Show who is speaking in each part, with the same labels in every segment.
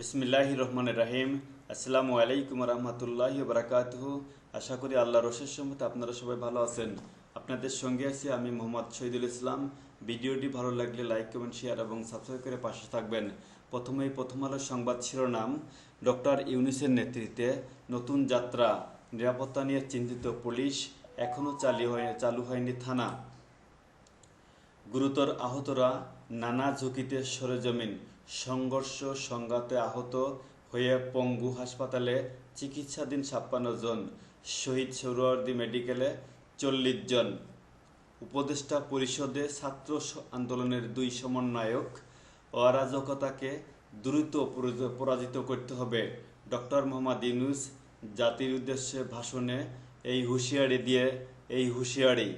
Speaker 1: বিসমিল্লাহ রহমান রাহিম আসসালামু আলাইকুম রহমতুল্লাহ বারাকাতুহ। আশা করি আল্লাহ রসের সম্মতে আপনারা সবাই ভালো আছেন। আপনাদের সঙ্গে আছি আমি মোহাম্মদ শহীদুল ইসলাম। ভিডিওটি ভালো লাগলে লাইক, কমেন্ট, শেয়ার এবং সাবস্ক্রাইব করে পাশে থাকবেন। প্রথমেই প্রথম আলোর সংবাদ শিরোনাম, ডক্টর ইউনিসের নেতৃত্বে নতুন যাত্রা, নিরাপত্তা নিয়ে চিন্তিত পুলিশ এখনও চালু হয় চালু হয়নি থানা। গুরুতর আহতরা নানা ঝুঁকিতে সরেজমিন। সংঘর্ষ সংঘাতে আহত হয়ে পঙ্গু হাসপাতালে চিকিৎসাধীন ছাপ্পান্ন জন, শহীদ সৌরওয়ার্দী মেডিকেলে চল্লিশ জন। উপদেষ্টা পরিষদে ছাত্র আন্দোলনের দুই সমন্বয়ক অরাজকতাকে দ্রুত পরাজিত করতে হবে। ডক্টর মোহাম্মদ ইউনুস জাতির উদ্দেশ্যে ভাষণে এই হুঁশিয়ারি দিয়ে, এই হুঁশিয়ারি।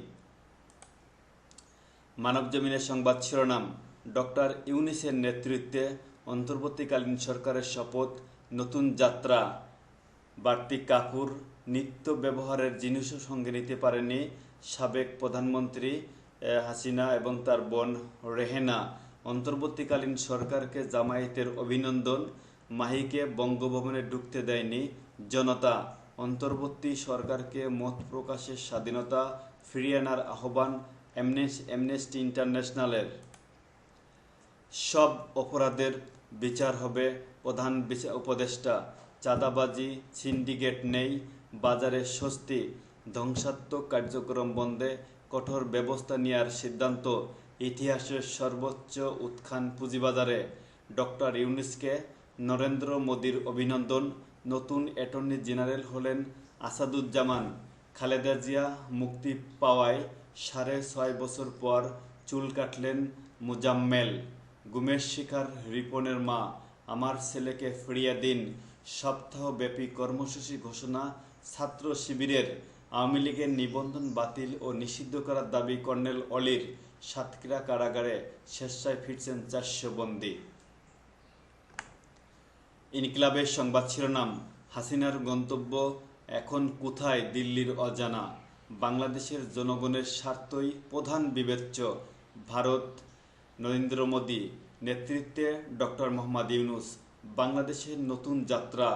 Speaker 1: মানবজমিনের সংবাদ শিরোনাম ডক্টর ইউনিসের নেতৃত্বে অন্তর্বর্তীকালীন সরকারের শপথ, নতুন যাত্রা। বাড়তি কাপড় নিত্য ব্যবহারের জিনিসও সঙ্গে নিতে পারেনি সাবেক প্রধানমন্ত্রী হাসিনা এবং তার বোন রেহেনা। অন্তর্বর্তীকালীন সরকারকে জামায়াতের অভিনন্দন, মাহিকে বঙ্গভবনে ঢুকতে দেয়নি জনতা। অন্তর্বর্তী সরকারকে মত প্রকাশের স্বাধীনতা ফিরিয়ে আনার আহ্বান অ্যামনেস্টি ইন্টারন্যাশনালের। সব অপরাধের বিচার হবে। প্রধান বিচা- উপদেষ্টা, চাঁদাবাজি, সিন্ডিকেট নেই, বাজারে স্বস্তি, ধ্বংসাত্মক কার্যক্রম বন্ধে কঠোর ব্যবস্থা নেওয়ার সিদ্ধান্ত, ইতিহাসের সর্বোচ্চ উত্থান পুঁজিবাজারে। ডক্টর ইউনিসকে নরেন্দ্র মোদীর অভিনন্দন। নতুন অ্যাটর্নি জেনারেল হলেন আসাদুজ্জামান। খালেদা জিয়া মুক্তি পাওয়ায় সাড়ে ছয় বছর পর চুল কাটলেন মুজাম্মেল। গুমের শিকার রিপনের মা, আমার ছেলেকে ফিরিয়ে দিন। সপ্তাহব্যাপী কর্মসূচি ঘোষণা ছাত্র শিবিরের। আওয়ামী লীগের নিবন্ধন বাতিল ও নিষিদ্ধ করার দাবি কর্নেল অলির সাতক্ষীরা কারাগারে। স্বেচ্ছায় ফিরছেন চারশো বন্দী। ইনকিলাবের সংবাদ শিরোনাম, হাসিনার গন্তব্য এখন কোথায় দিল্লির অজানা? বাংলাদেশের জনগণের স্বার্থই প্রধান বিবেচ্য, ভারত নরেন্দ্র মোদী নেতৃত্বে ডক্টর মোহাম্মদ ইউনুস বাংলাদেশের নতুন যাত্রা,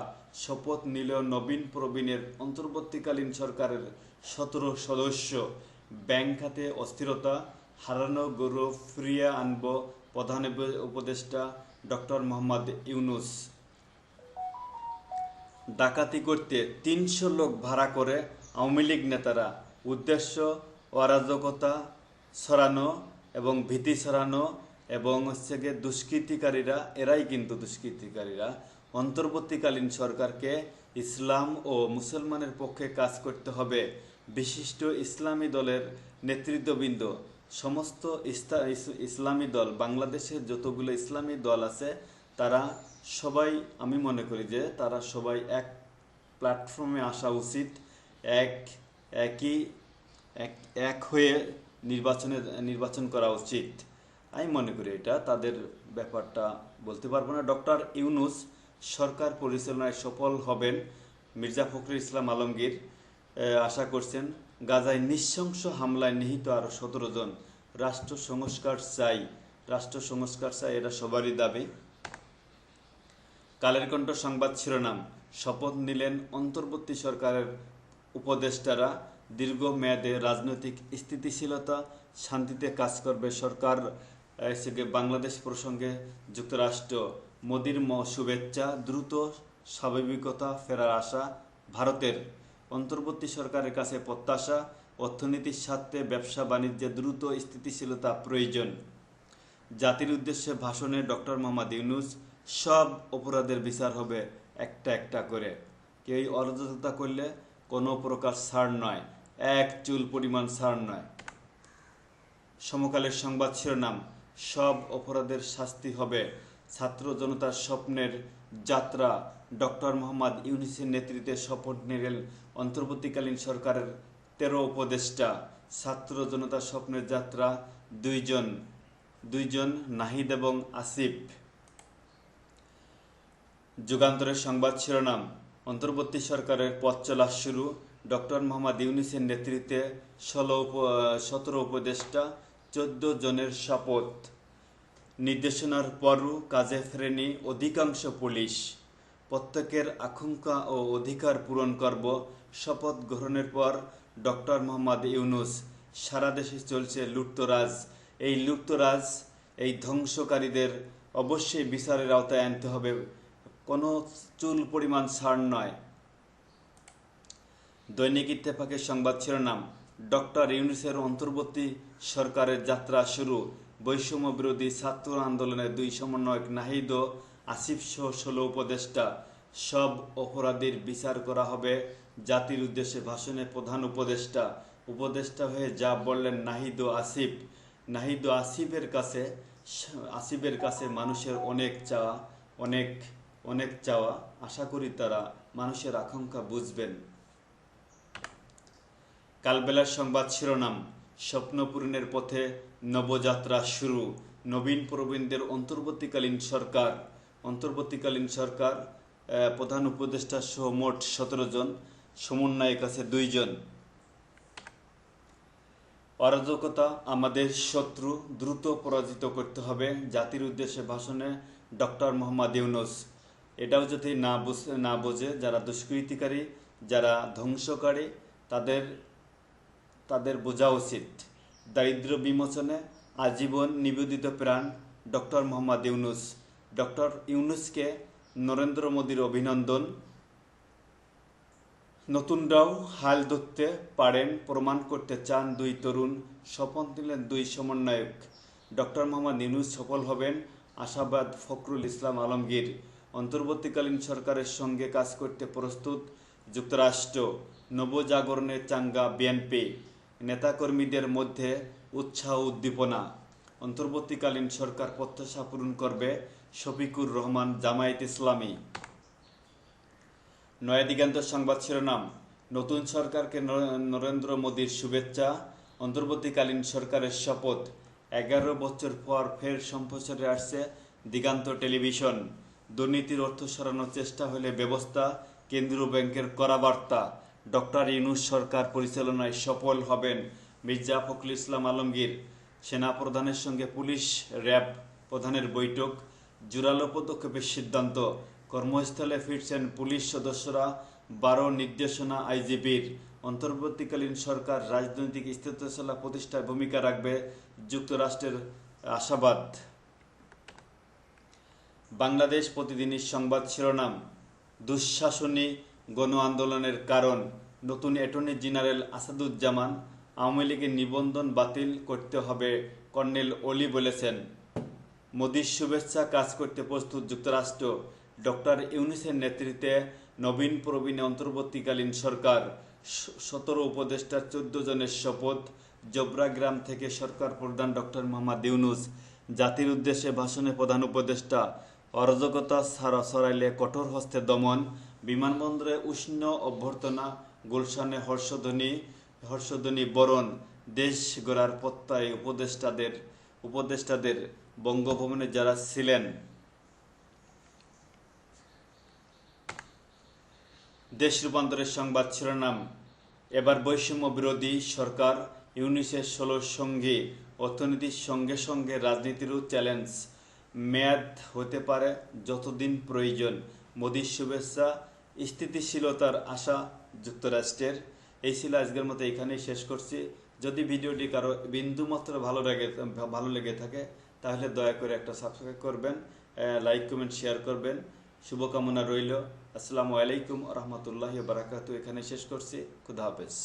Speaker 1: শপথ নিল নবীন প্রবীণের অন্তর্বর্তীকালীন সরকারের সতেরো সদস্য। ব্যাংক খাতে অস্থিরতা, হারানো গৌরব ফিরিয়ে আনব প্রধান উপদেষ্টা ডক্টর মোহাম্মদ ইউনুস। ডাকাতি করতে তিনশো লোক ভাড়া করে আওয়ামী লীগ নেতারা। উদ্দেশ্য, অরাজকতা, ছড়ানো এবং ভীতি ছড়ানো এবং হচ্ছে গিয়ে দুষ্কৃতিকারীরা, এরাই কিন্তু দুষ্কৃতিকারীরা। অন্তর্বর্তীকালীন সরকারকে ইসলাম ও মুসলমানের পক্ষে কাজ করতে হবে। বিশিষ্ট ইসলামী দলের নেতৃত্ববৃন্দ, সমস্ত ইসলামী দল, বাংলাদেশের যতগুলো ইসলামী দল আছে, তারা সবাই, আমি মনে করি যে তারা সবাই এক প্ল্যাটফর্মে আসা উচিত। এক, একই, এক এক হয়ে নির্বাচনে নির্বাচন করা উচিত। আমি মনে করি এটা, তাদের ব্যাপারটা বলতে পারব না। ডক্টর ইউনুস সরকার পরিচালনায় সফল হবেন মির্জা ফখরুল ইসলাম আলমগীর। আশা করছেন গাজায় নৃশংস হামলায় নিহিত আরও সতেরো জন। রাষ্ট্র সংস্কার চাই, রাষ্ট্র সংস্কার চাই, এটা সবারই দাবি। কালের কণ্ঠ সংবাদ শিরোনাম, শপথ নিলেন অন্তর্বর্তী সরকারের উপদেষ্টারা। দীর্ঘমেয়াদে রাজনৈতিক স্থিতিশীলতা, শান্তিতে কাজ করবে সরকার বাংলাদেশ প্রসঙ্গে যুক্তরাষ্ট্র। মোদির শুভেচ্ছা, দ্রুত স্বাভাবিকতা ফেরার আশা ভারতের। অন্তর্বর্তী সরকারের কাছে প্রত্যাশা, অর্থনীতির স্বার্থে ব্যবসা বাণিজ্যে দ্রুত স্থিতিশীলতা প্রয়োজন। জাতির উদ্দেশ্যে ভাষণে ডক্টর মোহাম্মদ ইউনুস, সব অপরাধের বিচার হবে একটা একটা করে। কেউ অরাজকতা করলে কোনো প্রকার ছাড় নয়। এক চুল পরিমাণ ছাড় নয়। সমকালের সংবাদ শিরোনাম, সব অপরাধের শাস্তি হবে ছাত্র জনতার স্বপ্নের যাত্রা। ডক্টর মোহাম্মদ ইউনিসের নেতৃত্বে শপথ নিলেন অন্তর্বর্তীকালীন সরকারের তেরো উপদেষ্টা। ছাত্র জনতার স্বপ্নের যাত্রা, দুইজন দুইজন নাহিদ এবং আসিফ। যুগান্তরের সংবাদ শিরোনাম, অন্তর্বর্তী সরকারের পথ চলা শুরু। ডক্টর মোহাম্মদ ইউনিসের নেতৃত্বে ষোলো উপ, সতেরো উপদেষ্টা, চোদ্দ জনের শপথ। নির্দেশনার পরও কাজে ফেরেনি অধিকাংশ পুলিশ। প্রত্যেকের আকাঙ্ক্ষা ও অধিকার পূরণ করব শপথ গ্রহণের পর ডক্টর মোহাম্মদ ইউনুস। সারা দেশে চলছে লুপ্তরাজ এই লুপ্তরাজ এই ধ্বংসকারীদের অবশ্যই বিচারের আওতায় আনতে হবে। কোনো চুল পরিমাণ ছাড় নয়। দৈনিক ইত্তেফাকের সংবাদ শিরোনাম, ডক্টর ইউনিসের অন্তর্বর্তী সরকারের যাত্রা শুরু। বৈষম্য বিরোধী ছাত্র আন্দোলনের দুই সমন্বয়ক নাহিদ ও আসিফ সহ ষোলো উপদেষ্টা। সব অপরাধীর বিচার করা হবে জাতির উদ্দেশ্যে ভাষণে প্রধান উপদেষ্টা। উপদেষ্টা হয়ে যা বললেন নাহিদ ও আসিফ। নাহিদ ও আসিফের কাছে আসিফের কাছে মানুষের অনেক চাওয়া, অনেক অনেক চাওয়া। আশা করি তারা মানুষের আকাঙ্ক্ষা বুঝবেন। কালবেলার সংবাদ শিরোনাম, স্বপ্নপূরণের পথে নবযাত্রা শুরু, নবীন প্রবীণদের অন্তর্বর্তীকালীন সরকার। অন্তর্বর্তীকালীন সরকার প্রধান উপদেষ্টা সহ মোট সতেরো জন, সমন্বয়ক আছে দুইজন অরাজকতা আমাদের শত্রু, দ্রুত পরাজিত করতে হবে জাতির উদ্দেশ্যে ভাষণে ডক্টর মোহাম্মদ ইউনুস। এটাও যদি না বুঝ- না বোঝে যারা দুষ্কৃতিকারী, যারা ধ্বংসকারী, তাদের তাদের বোঝা উচিত। দারিদ্র বিমোচনে আজীবন নিবেদিত প্রাণ ডক্টর মোহাম্মদ ইউনুস। ডক্টর ইউনুসকে নরেন্দ্র মোদীর অভিনন্দন। নতুনরাও হাল ধরতে পারেন, প্রমাণ করতে চান দুই তরুণ। শপথ নিলেন দুই সমন্বয়ক। ডক্টর মোহাম্মদ ইউনুস সফল হবেন, আশাবাদ ফখরুল ইসলাম আলমগীর। অন্তর্বর্তীকালীন সরকারের সঙ্গে কাজ করতে প্রস্তুত যুক্তরাষ্ট্র। নবজাগরণের চাঙ্গা বিএনপি। নেতাকর্মীদের মধ্যে উৎসাহ উদ্দীপনা। অন্তর্বর্তীকালীন সরকার প্রত্যাশা পূরণ করবে শফিকুর রহমান জামায়াত ইসলামী। নয়া দিগান্ত সংবাদ শিরোনাম, নতুন সরকারকে নরেন্দ্র মোদীর শুভেচ্ছা, অন্তর্বর্তীকালীন সরকারের শপথ, এগারো বছর পর ফের সম্প্রচারে আসছে দিগান্ত টেলিভিশন। দুর্নীতির অর্থ সরানোর চেষ্টা হলে ব্যবস্থা, কেন্দ্রীয় ব্যাংকের করা বার্তা। ডক্টর ইউনুস সরকার পরিচালনায় সফল হবেন মির্জা ফখরুল ইসলাম আলমগীর। সেনা প্রধানের সঙ্গে পুলিশ র্যাব প্রধানের বৈঠক, জোরালো পদক্ষেপের সিদ্ধান্ত। কর্মস্থলে ফিরছেন পুলিশ সদস্যরা, বারো নির্দেশনা আইজিপির। অন্তর্বর্তীকালীন সরকার রাজনৈতিক স্থিতিশীলতা প্রতিষ্ঠায় ভূমিকা রাখবে যুক্তরাষ্ট্রের আশাবাদ। বাংলাদেশ প্রতিদিনের সংবাদ শিরোনাম, দুঃশাসনী গণ আন্দোলনের কারণ, নতুন অ্যাটর্নি জেনারেল আসাদুজ্জামান আওয়ামী লীগের নিবন্ধন বাতিল করতে হবে, কর্নেল অলি বলেছেন। মোদীর শুভেচ্ছা কাজ করতে প্রস্তুত যুক্তরাষ্ট্র। ডক্টর ইউনিসের নেতৃত্বে নবীন প্রবীণ অন্তর্বর্তীকালীন সরকার। সতেরো উপদেষ্টার চোদ্দ জনের শপথ জবরাগ্রাম থেকে সরকার প্রধান ডক্টর মোহাম্মদ ইউনুস। জাতির উদ্দেশ্যে ভাষণে প্রধান উপদেষ্টা। অরাজকতা ছাড়া সরাইলে কঠোর হস্তে দমন। বিমানবন্দরে উষ্ণ অভ্যর্থনা, গুলশানে হর্ষধ্বনি হর্ষধ্বনি বরণ, দেশ গড়ার প্রত্যয় উপদেষ্টাদের উপদেষ্টাদের বঙ্গভবনে যারা ছিলেন। দেশ রূপান্তরের সংবাদ শিরোনাম, এবার বৈষম্য বিরোধী সরকার ইউনিসের ষোলোর সঙ্গে, অর্থনীতির সঙ্গে সঙ্গে রাজনীতিরও চ্যালেঞ্জ। মেয়াদ হতে পারে যতদিন প্রয়োজন। মোদীর শুভেচ্ছা স্থিতিশীলতার আশা যুক্তরাষ্ট্রের। এই ছিল আজকের মতো, এখানেই শেষ করছি। যদি ভিডিওটি কারও বিন্দুমাত্র ভালো লাগে, ভালো লেগে থাকে, তাহলে দয়া করে একটা সাবস্ক্রাইব করবেন লাইক কমেন্ট শেয়ার করবেন। শুভকামনা রইল। আসসালামু আলাইকুম রহমতুল্লাহ বারাকাতু এখানে শেষ করছি। খুদা হাফেজ।